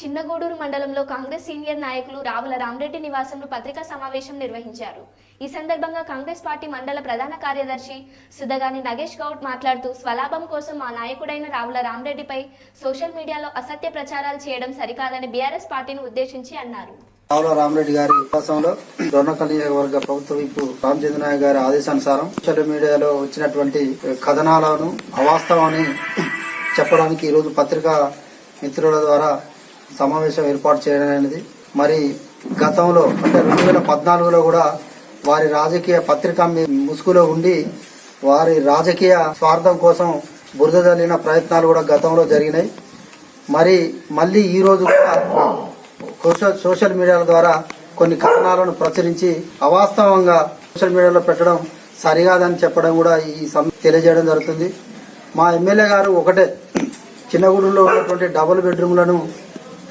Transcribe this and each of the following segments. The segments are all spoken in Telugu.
చిన్నగూడూరు మండలంలో కాంగ్రెస్ సీనియర్ నాయకులు రావుల రామరెడ్డి నివాసంలో పత్రికా సమావేశం నిర్వహించారు. ఈ సందర్భంగా కాంగ్రెస్ పార్టీ మండల ప్రధాన కార్యదర్శి సుధగాని నగేష్ గౌడ్ మాట్లాడుతూ స్వలాభం కోసం మా నాయకుడైన రావుల రామరెడ్డిపై సోషల్ మీడియాలో అసత్య ప్రచారాలు చేయడం సరికాదని బీఆర్ఎస్ పార్టీని ఉద్దేశించి అన్నారు. రావుల రామరెడ్డి గారి నివాసంలో దొర్నకల్ నియోజకవర్గ ప్రభుత్వ వైపు రామచంద్రనాయ్ గారి ఆదేశానుసారం సోషల్ మీడియాలో వచ్చినటువంటి కథనాలను అవాస్తవాన్ని చెప్పడానికి ఈరోజు పత్రికా మిత్రుల ద్వారా సమావేశం ఏర్పాటు చేయడం అనేది. మరి గతంలో అంటే రెండు వేల పద్నాలుగులో కూడా వారి రాజకీయ పత్రిక మీ ముసుగులో ఉండి వారి రాజకీయ స్వార్థం కోసం బురద జల్లిన ప్రయత్నాలు కూడా గతంలో జరిగినాయి. మరి మళ్ళీ ఈ రోజు కూడా సోషల్ సోషల్ మీడియాల ద్వారా కొన్ని కథనాలను ప్రచురించి అవాస్తవంగా సోషల్ మీడియాలో పెట్టడం సరికాదని చెప్పడం కూడా ఈ సం- తెలియజేయడం జరుగుతుంది. మా ఎమ్మెల్యే గారు ఒకటే చిన్నగూడెంలో ఉన్నటువంటి డబుల్ బెడ్రూమ్లను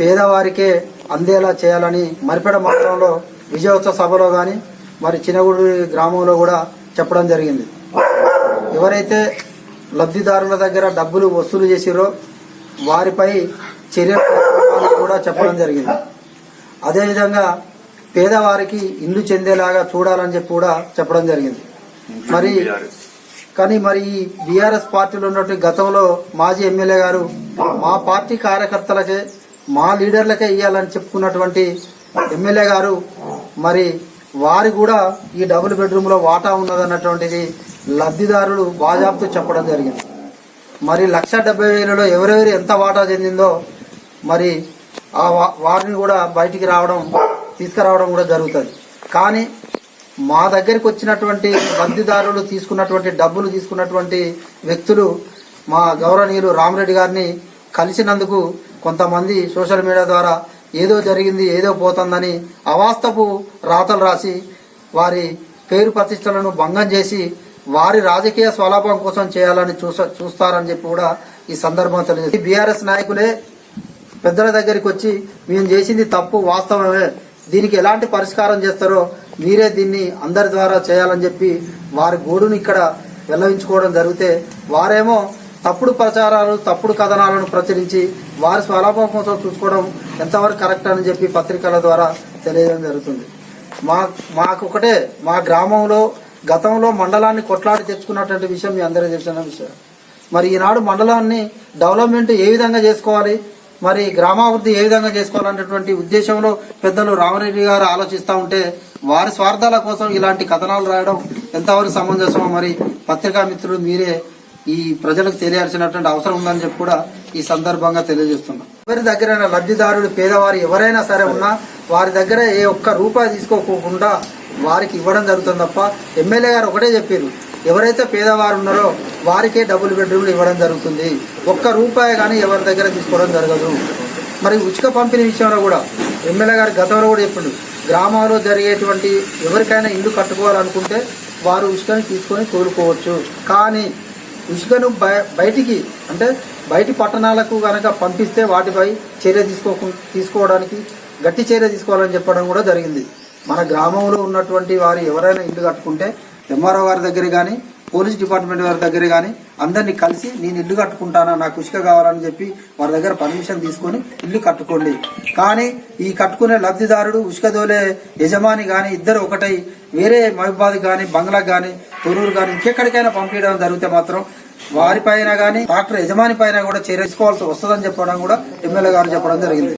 పేదవారికే అందేలా చేయాలని మరిపెడ మండలంలో విజయోత్సవ సభలో కానీ మరి చిన్నగూడూరు గ్రామంలో కూడా చెప్పడం జరిగింది. ఎవరైతే లబ్ధిదారుల దగ్గర డబ్బులు వసూలు చేసిరో వారిపై చర్య కూడా చెప్పడం జరిగింది. అదేవిధంగా పేదవారికి ఇల్లు చెందేలాగా చూడాలని చెప్పి కూడా చెప్పడం జరిగింది. మరి కానీ మరి ఈ బీఆర్ఎస్ పార్టీలో ఉన్నటువంటి గతంలో మాజీ ఎమ్మెల్యే గారు మా పార్టీ కార్యకర్తలకే మా లీడర్లకే ఇవ్వాలని చెప్పుకున్నటువంటి ఎమ్మెల్యే గారు మరి వారి కూడా ఈ డబుల్ బెడ్రూమ్లో వాటా ఉన్నదన్నటువంటిది లబ్ధిదారులు బాజాబ్తో చెప్పడం జరిగింది. మరి లక్ష డెబ్బై వేలలో ఎవరెవరు ఎంత వాటా చెందిందో మరి ఆ వా- వారిని కూడా బయటికి రావడం తీసుకురావడం కూడా జరుగుతుంది. కానీ మా దగ్గరికి వచ్చినటువంటి లబ్ధిదారులు తీసుకున్నటువంటి డబ్బులు తీసుకున్నటువంటి వ్యక్తులు మా గౌరవనీయులు రామరెడ్డి గారిని కలిసినందుకు కొంతమంది సోషల్ మీడియా ద్వారా ఏదో జరిగింది ఏదో పోతుందని అవాస్తపు రాతలు రాసి వారి పేరు ప్రతిష్టలను భంగం చేసి వారి రాజకీయ స్వలాభం కోసం చేయాలని చూస చూస్తారని చెప్పి కూడా ఈ సందర్భం తెలియజేసి బీఆర్ఎస్ నాయకులే పెద్దల దగ్గరికి వచ్చి మేము చేసింది తప్పు వాస్తవమే. దీనికి ఎలాంటి పరిష్కారం చేస్తారో మీరే దీన్ని అందరి ద్వారా చేయాలని చెప్పి వారి గోడును ఇక్కడ వెల్లవించుకోవడం జరిగితే వారేమో తప్పుడు ప్రచారాలు తప్పుడు కథనాలను ప్రచురించి వారి స్వలాభం కోసం చూసుకోవడం ఎంతవరకు కరెక్ట్ అని చెప్పి పత్రికల ద్వారా తెలియడం జరుగుతుంది. మా మాకొకటే మా గ్రామంలో గతంలో మండలాన్ని కొట్లాడి తెచ్చుకున్నటువంటి విషయం మీ అందరికీ తెలిసిన విషయం. మరి ఈనాడు మండలాన్ని డెవలప్మెంట్ ఏ విధంగా చేసుకోవాలి? మరి గ్రామాభివృద్ధి ఏ విధంగా చేసుకోవాలనేటువంటి ఉద్దేశంలో పెద్దలు రామరెడ్డి గారు ఆలోచిస్తూ ఉంటే వారి స్వార్థాల కోసం ఇలాంటి కథనాలు రాయడం ఎంతవరకు సమంజసమో మరి పత్రికా మిత్రులు మీరే ఈ ప్రజలకు తెలియాల్సినటువంటి అవసరం ఉందని చెప్పి కూడా ఈ సందర్భంగా తెలియజేస్తున్నాం. ఎవరి దగ్గర లబ్ధిదారుడు పేదవారు ఎవరైనా సరే ఉన్నా వారి దగ్గర ఏ ఒక్క రూపాయి తీసుకోకుండా వారికి ఇవ్వడం జరుగుతుంది తప్ప ఎమ్మెల్యే గారు ఒకటే చెప్పారు ఎవరైతే పేదవారు ఉన్నారో వారికే డబుల్ బెడ్రూమ్లు ఇవ్వడం జరుగుతుంది. ఒక్క రూపాయి కానీ ఎవరి దగ్గర తీసుకోవడం జరగదు. మరి ఉచిక పంపిణీ విషయంలో కూడా ఎమ్మెల్యే గారు గతంలో కూడా చెప్పిండు గ్రామాల్లో జరిగేటువంటి ఎవరికైనా ఇల్లు కట్టుకోవాలనుకుంటే వారు ఉచితని తీసుకొని కోరుకోవచ్చు కానీ ఇసుకను బయ- బయటికి అంటే బయటి పట్టణాలకు కనుక పంపిస్తే వాటిపై చర్య తీసుకో తీసుకోవడానికి గట్టి చర్య తీసుకోవాలని చెప్పడం కూడా జరిగింది. మన గ్రామంలో ఉన్నటువంటి వారు ఎవరైనా ఇల్లు కట్టుకుంటే ఎంఆర్ఓ గారి దగ్గర కానీ పోలీస్ డిపార్ట్మెంట్ వారి దగ్గర కానీ అందరినీ కలిసి నేను ఇల్లు కట్టుకుంటానా నాకు ఇసుక కావాలని చెప్పి వారి దగ్గర పర్మిషన్ తీసుకొని ఇల్లు కట్టుకోండి. కానీ ఈ కట్టుకునే లబ్ధిదారుడు ఉసుక దోలే యజమాని కానీ ఇద్దరు ఒకటై వేరే మహబాద్ కానీ బంగ్లా కానీ తొరూరు కానీ ఇంకెక్కడికైనా పంపించడం జరిగితే మాత్రం వారి పైన కానీ డాక్టర్ యజమాని పైన కూడా చర్య తీసుకోవాల్సి వస్తుందని చెప్పడం కూడా ఎమ్మెల్యే గారు చెప్పడం జరిగింది.